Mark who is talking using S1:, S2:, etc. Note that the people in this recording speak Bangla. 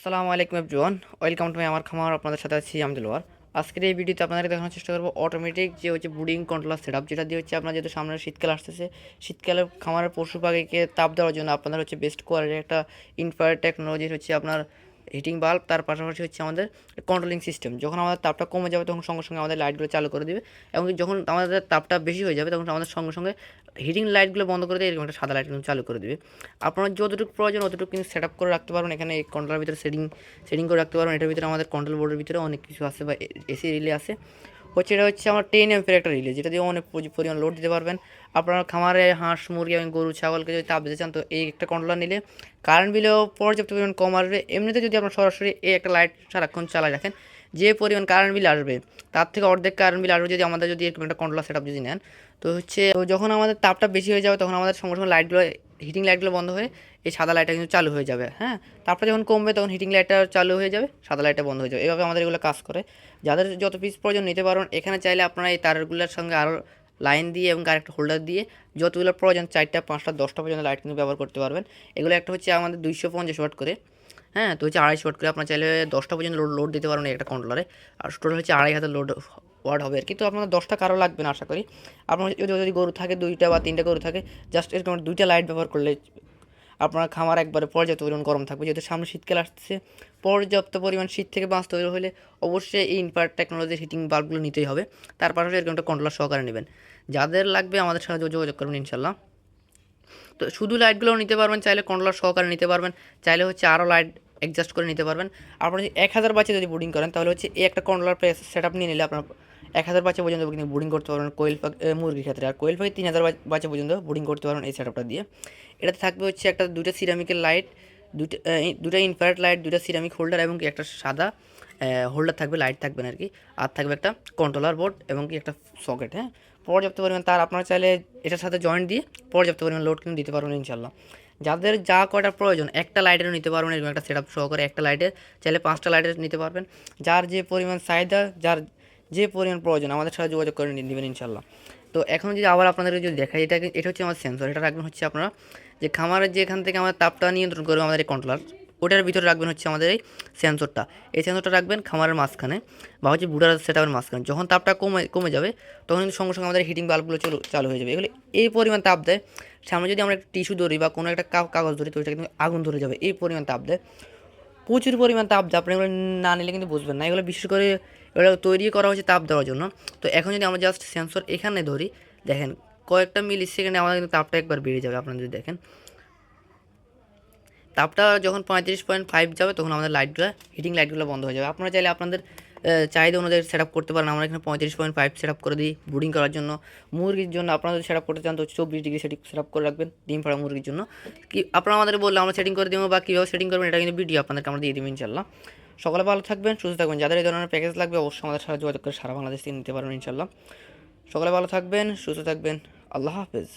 S1: আসসালামু আলাইকুম এভরিওয়ান, ওয়েলকাম টু মাই আমার খামার, আপনাদের সাথে আছি আমি দিলোয়ার আজকের এই ভিডিওতে আপনাদের দেখানোর চেষ্টা করব অটোমেটিক যে হচ্ছে বুডিং কন্ট্রোলার সেটআপ যেটা দিয়ে হচ্ছে আপনার যেহেতু সামনে শীতকাল আসতেছে, শীতকালে খামারের পশু পাখিকে তাপ দেওয়ার জন্য আপনাদের হচ্ছে বেস্ট কোয়ালিটির একটা ইনফায়ার টেকনোলজি হচ্ছে আপনার হিটিং বাল্ব তার পাশাপাশি হচ্ছে আমাদের কন্ট্রোলিং সিস্টেম যখন আমাদের তাপটা কমে যাবে, তখন সঙ্গে সঙ্গে আমাদের লাইটগুলো চালু করে দেবে। এবং যখন আমাদের তাপটা বেশি হয়ে যাবে, তখন আমাদের সঙ্গে সঙ্গে হিটিং লাইটগুলো বন্ধ করে দিয়ে এরকম একটা সাদা লাইট কিন্তু চালু করে দেবে। আপনার যতটুকু প্রয়োজন অতটুকু কিন্তু সেট আপ করে রাখতে পারবেন। এখানে এই কন্ট্রোলের ভিতরে সেটিং সেটিং করে রাখতে পারবেন। এটার ভিতরে আমাদের কন্ট্রোল বোর্ডের ভিতরে অনেক কিছু আছে বা এসি রিলে আছে। হচ্ছে এটা হচ্ছে আমার টেন এমপের একটা রিলে যেটা দিয়ে অনেক পরি- পরিমাণ লোড দিতে পারবেন। আপনার খামারে হাঁস, মুরগি এবং গরু, ছাগলকে যদি তাপ দিতে চান, তো এই একটা কন্ট্রোলার নিলে কারেন্ট বিলেও পর্যাপ্ত পরিমাণ কম আসবে। এমনিতে যদি আপনার সরাসরি এই একটা লাইট সারাক্ষণ চালায় রাখেন, যে পরিমাণ কারেন্ট বিল আসবে, তার থেকে অর্ধেক কারেন্ট বিল আসবে যদি আমাদের যদি এরকম একটা কন্ট্রোলার সেট যদি নেন। তো হচ্ছে যখন আমাদের তাপটা বেশি হয়ে যাবে, তখন আমাদের সঙ্গে সঙ্গে লাইটগুলো হিটিং লাইটগুলো বন্ধ হয়ে, এই সাদা লাইটটা কিন্তু চালু হয়ে যাবে হ্যাঁ? তাপটা যখন কমবে তখন হিটিং লাইটটা চালু হয়ে যাবে, সাদা লাইটটা বন্ধ হয়ে যাবে। এভাবে আমাদের এগুলো কাজ করে। যাদের যত পিস প্রয়োজন নিতে পারবেন, এখানে চাইলে আপনারা এই তারগুলোর সঙ্গে আরও লাইন দিয়ে এবং আরেকটা হোল্ডার দিয়ে যতগুলো প্রয়োজন, চারটা, পাঁচটা, দশটা পর্যন্ত লাইট কিন্তু ব্যবহার করতে পারবেন। এগুলো একটা হচ্ছে আমাদের দুইশো পঞ্চাশ ওয়াট করে হ্যাঁ? তো হচ্ছে আড়াইশো ওয়াট করে আপনার চাইলে দশটা পর্যন্ত লোড লোড দিতে পারবেন একটা কন্ট্রোলারে আর টোটাল হচ্ছে আড়াই হাজার লোড ওয়াট হবে আর কি। তো আপনার দশটা কারও লাগবে না, আশা করি। আপনার যদি যদি গরু থাকে, দুইটা বা তিনটা গরু থাকে জাস্ট এরকম দুইটা লাইট ব্যবহার করলে আপনার খামার একবারে পর্যাপ্ত পরিমাণ গরম থাকবে। যেহেতু সামনে শীতকাল আসছে, পর্যাপ্ত পরিমাণ শীত থেকে বাঁচতে হলে অবশ্যই এই ইনভার টেকনোলজির হিটিং বাল্বগুলো নিতেই হবে। তার পাশাপাশি এরকম একটা কন্ট্রোলার সহকারে নেবেন। যাদের লাগবে আমাদের সাথে যোগাযোগ করবেন ইনশাল্লাহ তো শুধু লাইটগুলোও নিতে পারবেন, চাইলে কন্ট্রোলার সহকারে নিতে পারবেন, চাইলে হচ্ছে আরও লাইট অ্যাডজাস্ট করে নিতে পারবেন। আপনারা যদি এক হাজার বাচ্চা যদি বোর্ডিং করেন, তাহলে হচ্ছে এই একটা কন্ট্রোলার প্রেস সেট আপ নিয়ে নিলে আপনার এক হাজার বাচ্চা পর্যন্ত কিন্তু বোর্ডিং করতে পারবেন কোয়েল পাখি মুরগির ক্ষেত্রে। আর কোয়েল পাখি তিন হাজার বাচ্চা পর্যন্ত বোর্ডিং করতে পারবেন এই সেটআপটা দিয়ে। এটাতে থাকবে হচ্ছে একটা দুটো সিরামিকের লাইট দুটো দুটা ইনফ্রারেড লাইট দুটা সিরামিক হোল্ডার এবং কি একটা সাদা হোল্ডার থাকবে লাইট থাকবে না আর কি। আর থাকবে একটা কন্ট্রোলার বোর্ড এবং কি একটা সকেট হ্যাঁ? পর্যাপ্ত পরিমাণ তার আপনারা চাইলে এটার সাথে জয়েন্ট দিয়ে পর্যাপ্ত পরিমাণ লোড কিন্তু দিতে পারবেন ইনশাল্লাহ যাদের যা কয়টা প্রয়োজন, একটা লাইটেরও নিতে পারবেন, এরকম একটা সেট আপ সহকারে একটা লাইটের চাইলে পাঁচটা লাইটের নিতে পারবেন। যার যে পরিমাণ চাহিদা, যার যে পরিমাণ প্রয়োজন, আমাদের সাথে যোগাযোগ করে নেবেন ইনশাল্লাহ তো এখন যদি আবার আপনাদেরকে যদি দেখাই, এটা এটা হচ্ছে আমার সেন্সর এটা রাখবেন হচ্ছে আপনারা যে খামারের যে এখান থেকে আমাদের তাপটা নিয়ন্ত্রণ করবে আমাদের এই কন্ট্রোলার ওটার ভিতরে রাখবেন হচ্ছে আমাদের এই সেন্সরটা এই সেন্সরটা রাখবেন খামারের মাঝখানে বা হচ্ছে বুড়ার সেটআপের মাঝখানে। যখন তাপটা কমে কমে যাবে, তখন কিন্তু সঙ্গে সঙ্গে আমাদের হিটিং বাল্বগুলো চালু চালু হয়ে যাবে। এগুলো এই পরিমাণ তাপ দেয়। সামনে যদি আমরা একটা টিস্যু ধরি বা কোনো একটা কাগজ ধরি, তো ওইটা কিন্তু আগুন ধরে যাবে। এই পরিমাণ তাপ দেয়। প্রচুর পরিমাণ তাপ দেয় আপনি এগুলো না নিলে কিন্তু বুঝবেন না। এগুলো বিশেষ করে এগুলো তৈরি করা হয়েছে তাপ দেওয়ার জন্য। তো এখন যদি আমরা জাস্ট সেন্সর এখানে ধরি, দেখেন কয়েকটা মিলি সেকেন্ডে আমাদের কিন্তু তাপটা একবার বেড়ে যাবে, আপনারা যদি দেখেন। তাপটা যখন পঁয়ত্রিশ পয়েন্ট ফাইভ যাবে, তখন আমাদের লাইটগুলো হিটিং লাইটগুলো বন্ধ হয়ে যাবে। আপনারা চাইলে আপনাদের চাহিদা অনুযায়ী সেট আপ করতে পারেন। আমরা এখানে পঁয়ত্রিশ পয়েন্ট ফাইভ সেট আপ করে দিই বুডিং করার জন্য। মুরগির জন্য আপনারা যদি সেট আপ করতে চান, তো চব্বিশ ডিগ্রি সেটিং সেট আপ করে রাখবেন ডিম পাড়া মুরগির জন্য। কি আপনারা আমাদের বললে আমরা সেটিং করে দেবো বা কীভাবে সেটিং করবেন, এটা কিন্তু ভিডিও আপনাদেরকে আমরা দিয়ে দেবো ইনশাল্লাহ সকালে ভালো থাকবেন, সুস্থ থাকবেন। যাদের এই ধরনের প্যাকেজ লাগবে, অবশ্যই আমাদের সাথে যোগাযোগ করে সারা বাংলাদেশ থেকে নিতে পারবেন ইনশাল্লাহ সকালে ভালো থাকবেন, সুস্থ থাকবেন। আল্লাহ হাফেজ।